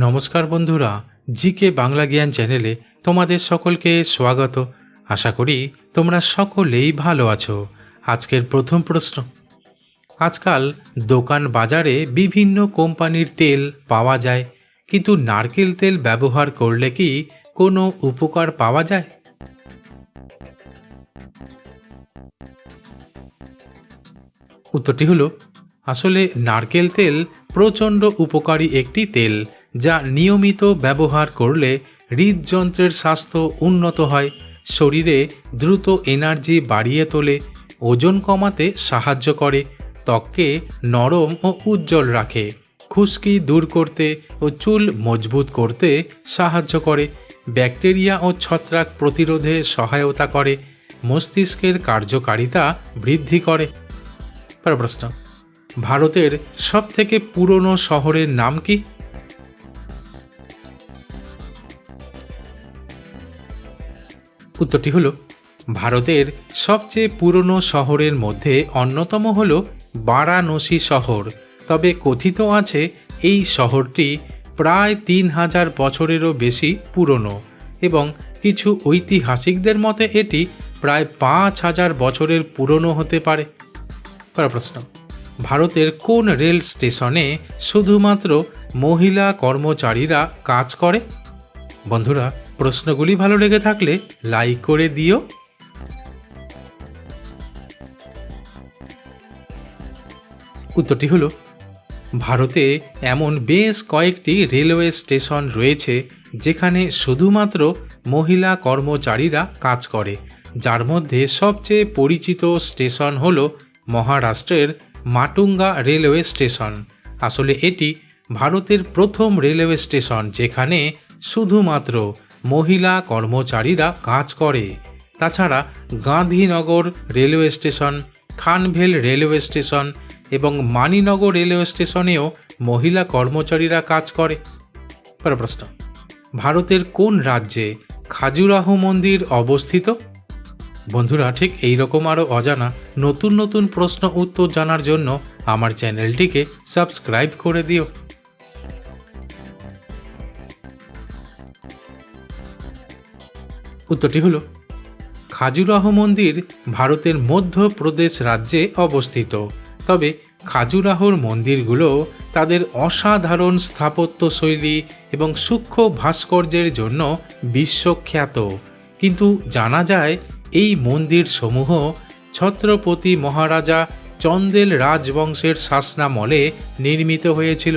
নমস্কার বন্ধুরা, জিকে বাংলা জ্ঞান চ্যানেলে তোমাদের সকলকে স্বাগত। আশা করি তোমরা সকলেই ভালো আছো। আজকের প্রথম প্রশ্ন। আজকাল দোকান বাজারে বিভিন্ন কোম্পানির তেল পাওয়া যায়, কিন্তু নারকেল তেল ব্যবহার করলে কি কোনো উপকার পাওয়া যায়? উত্তরটি হলো, আসলে নারকেল তেল প্রচণ্ড উপকারী একটি তেল যা নিয়মিত ব্যবহার করলে হৃদযন্ত্রের স্বাস্থ্য উন্নত হয়, শরীরে দ্রুত এনার্জি বাড়িয়ে তোলে, ওজন কমাতে সাহায্য করে, ত্বককে নরম ও উজ্জ্বল রাখে, খুশকি দূর করতে ও চুল মজবুত করতে সাহায্য করে, ব্যাকটেরিয়া ও ছত্রাক প্রতিরোধে সহায়তা করে, মস্তিষ্কের কার্যকারিতা বৃদ্ধি করে। প্রশ্ন, ভারতের সবথেকে পুরনো শহরের নাম কি? উত্তরটি হলো, ভারতের সবচেয়ে পুরনো শহরের মধ্যে অন্যতম হল বারাণসী শহর। তবে কথিত আছে এই শহরটি প্রায় তিন হাজার বছরেরও বেশি পুরনো এবং কিছু ঐতিহাসিকদের মতে এটি প্রায় পাঁচ হাজার বছরের পুরনো হতে পারে। প্রশ্ন, ভারতের কোন রেল স্টেশনে শুধুমাত্র মহিলা কর্মচারীরা কাজ করে? বন্ধুরা প্রশ্নগুলি ভালো লেগে থাকলে লাইক করে দিও। উত্তরটি হলো, ভারতে এমন বেশ কয়েকটি রেলওয়ে স্টেশন রয়েছে যেখানে শুধুমাত্র মহিলা কর্মচারীরা কাজ করে। যার মধ্যে সবচেয়ে পরিচিত স্টেশন হল মহারাষ্ট্রের মাটুঙ্গা রেলওয়ে স্টেশন। আসলে এটি ভারতের প্রথম রেলওয়ে স্টেশন যেখানে শুধুমাত্র মহিলা কর্মচারীরা কাজ করে। তাছাড়া Gandhinagar railway station, Khanvel railway station এবং মানিনগর রেলওয়ে স্টেশনেও মহিলা কর্মচারীরা কাজ করে। প্রশ্ন, ভারতের কোন রাজ্যে খাজুরাহ মন্দির অবস্থিত? বন্ধুরা, ঠিক এই রকম আরও অজানা নতুন নতুন প্রশ্ন উত্তর জানার জন্য আমার চ্যানেলটিকে সাবস্ক্রাইব করে দিও। উত্তরটি হলো খাজুরাহ মন্দির ভারতের মধ্যপ্রদেশ রাজ্যে অবস্থিত। তবে খাজুরাহর মন্দিরগুলো তাদের অসাধারণ স্থাপত্য শৈলী এবং সূক্ষ্ম ভাস্কর্যের জন্য বিশ্বখ্যাত। কিন্তু জানা যায়, এই মন্দির সমূহ ছত্রপতি মহারাজা চন্দেল রাজবংশের শাসনামলে নির্মিত হয়েছিল।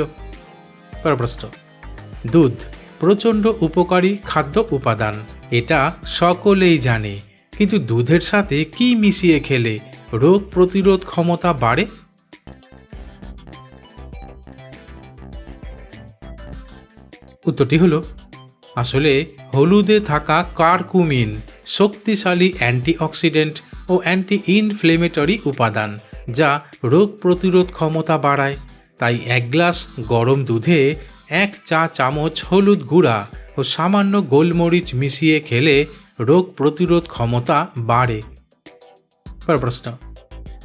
দুধ, প্রচণ্ড উপকারী খাদ্য উপাদান। এটা সকলেই জানে। কিন্তু দুধের সাথে কি মিশিয়ে খেলে রোগ প্রতিরোধ ক্ষমতা বাড়ে? উত্তরটি হলো, আসলে হলুদে থাকা কারকুমিন শক্তিশালী অ্যান্টিঅক্সিডেন্ট ও অ্যান্টি ইনফ্লেমেটরি উপাদান, যা রোগ প্রতিরোধ ক্ষমতা বাড়ায়। তাই এক গ্লাস গরম দুধে এক চা চামচ হলুদ গুঁড়া ও সামান্য গোলমরিচ মিশিয়ে খেলে রোগ প্রতিরোধ ক্ষমতা বাড়ে। প্রশ্ন,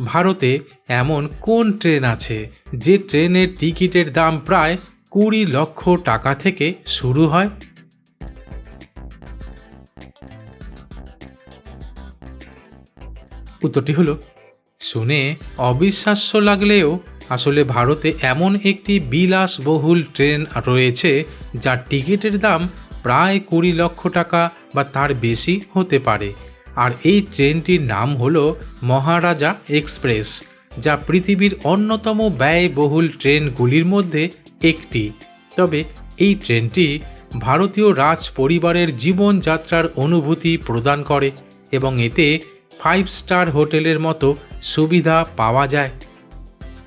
ভারতে এমন কোন ট্রেন আছে যে ট্রেনের টিকিটের দাম প্রায় কুড়ি লক্ষ টাকা থেকে শুরু হয়? উত্তরটি হলো, শুনে অবিশ্বাস্য লাগলেও আসলে ভারতে এমন একটি বিলাসবহুল ট্রেন রয়েছে যার টিকিটের দাম প্রায় কুড়ি লক্ষ টাকা বা তার বেশি হতে পারে। আর এই ট্রেনটির নাম হল মহারাজা এক্সপ্রেস, যা পৃথিবীর অন্যতম ব্যয়বহুল ট্রেনগুলির মধ্যে একটি। তবে এই ট্রেনটি ভারতীয় রাজ পরিবারের জীবনযাত্রার অনুভূতি প্রদান করে এবং এতে ফাইভ স্টার হোটেলের মতো সুবিধা পাওয়া যায়।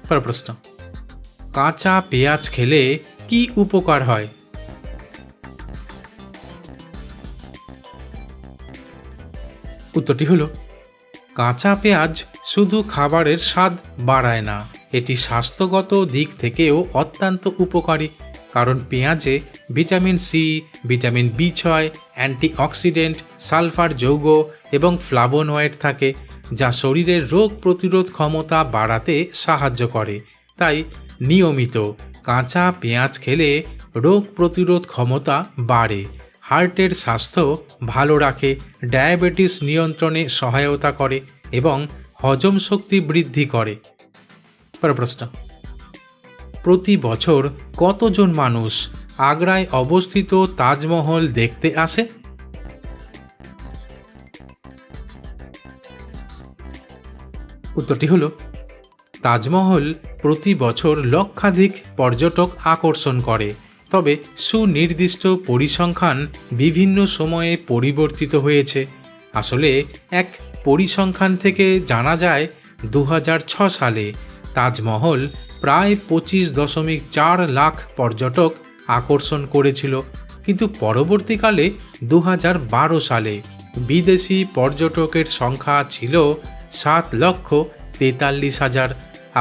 পর প্রশ্ন। কাঁচা পেঁয়াজ খেলে কি উপকার হয়? উত্তরটি হলো, কাঁচা পেঁয়াজ শুধু খাবারের স্বাদ বাড়ায় না, এটি স্বাস্থ্যগত দিক থেকেও অত্যন্ত উপকারী, কারণ পেঁয়াজে ভিটামিন সি, ভিটামিন বি ছয়, অ্যান্টিঅক্সিডেন্ট, সালফার যৌগ এবং ফ্লাভোনয়েড থাকে যা শরীরের রোগ প্রতিরোধ ক্ষমতা বাড়াতে সাহায্য করে। তাই নিয়মিত কাঁচা পেঁয়াজ খেলে রোগ প্রতিরোধ ক্ষমতা বাড়ে। হার্টের স্বাস্থ্য ভালো রাখে, ডায়াবেটিস নিয়ন্ত্রণে সহায়তা করে এবং হজম শক্তি বৃদ্ধি করে। প্রশ্ন। প্রতি বছর কতজন মানুষ আগ্রায় অবস্থিত তাজমহল দেখতে আসে? উত্তরটি হলো, তাজমহল প্রতি বছর লক্ষাধিক পর্যটক আকর্ষণ করে, তবে সুনির্দিষ্ট পরিসংখ্যান বিভিন্ন সময়ে পরিবর্তিত হয়েছে। আসলে, এক পরিসংখ্যান থেকে জানা যায় দু সালে তাজমহল প্রায় পঁচিশ দশমিক চার লাখ পর্যটক আকর্ষণ করেছিল, কিন্তু পরবর্তীকালে দু হাজার বারো সালে বিদেশি পর্যটকের সংখ্যা ছিল সাত লক্ষ তেতাল্লিশ হাজার।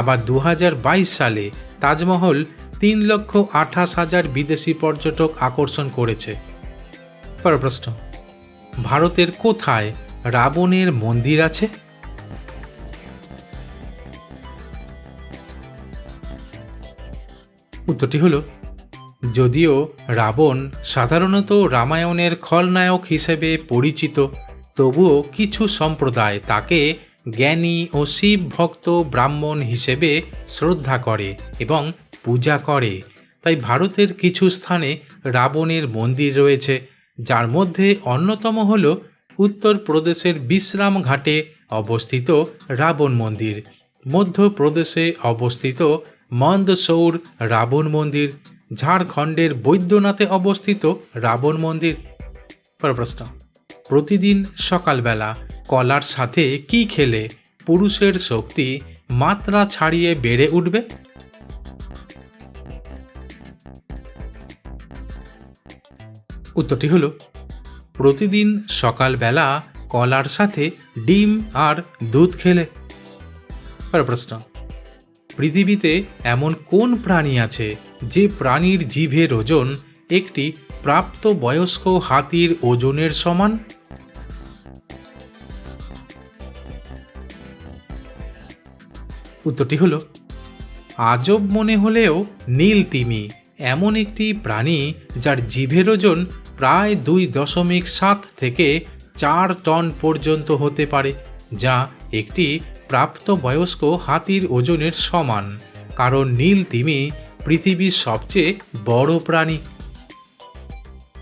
আবার দু হাজার বাইশ সালে তাজমহল তিন লক্ষ আঠাশ হাজার বিদেশি পর্যটক আকর্ষণ করেছে। পরের প্রশ্ন, ভারতের কোথায় রাবণের মন্দির আছে? উত্তরটি হলো, যদিও রাবণ সাধারণত রামায়ণের খলনায়ক হিসেবে পরিচিত, তবুও কিছু সম্প্রদায় তাকে জ্ঞানী ও শিব ভক্ত ব্রাহ্মণ হিসেবে শ্রদ্ধা করে এবং পূজা করে। তাই ভারতের কিছু স্থানে রাবণের মন্দির রয়েছে, যার মধ্যে অন্যতম হল উত্তরপ্রদেশের বিশ্রাম ঘাটে অবস্থিত রাবণ মন্দির। মধ্যপ্রদেশে অবস্থিত মন্দসৌর রাবণ মন্দির, ঝাড়খণ্ডের বৈদ্যনাথে অবস্থিত রাবণ মন্দির। প্রশ্ন প্রতিদিন সকালবেলা কলার সাথে কি খেলে পুরুষের শক্তি মাত্রা ছাড়িয়ে বেড়ে উঠবে? উত্তরটি হলো, প্রতিদিন সকালবেলা কলার সাথে ডিম আর দুধ খেলে। প্রশ্ন, পৃথিবীতে এমন কোন প্রাণী আছে যে প্রাণীর জিভের ওজন একটি প্রাপ্তবয়স্ক হাতির ওজনের সমান? উত্তরটি হলো, আজব মনে হলেও নীল তিমি, এমন একটি প্রাণী যার জিভের ওজন প্রায় দুই দশমিক সাত থেকে চার টন পর্যন্ত হতে পারে, যা একটি প্রাপ্তবয়স্ক হাতির ওজনের সমান। কারণ নীল তিমি পৃথিবীর সবচেয়ে বড় প্রাণী।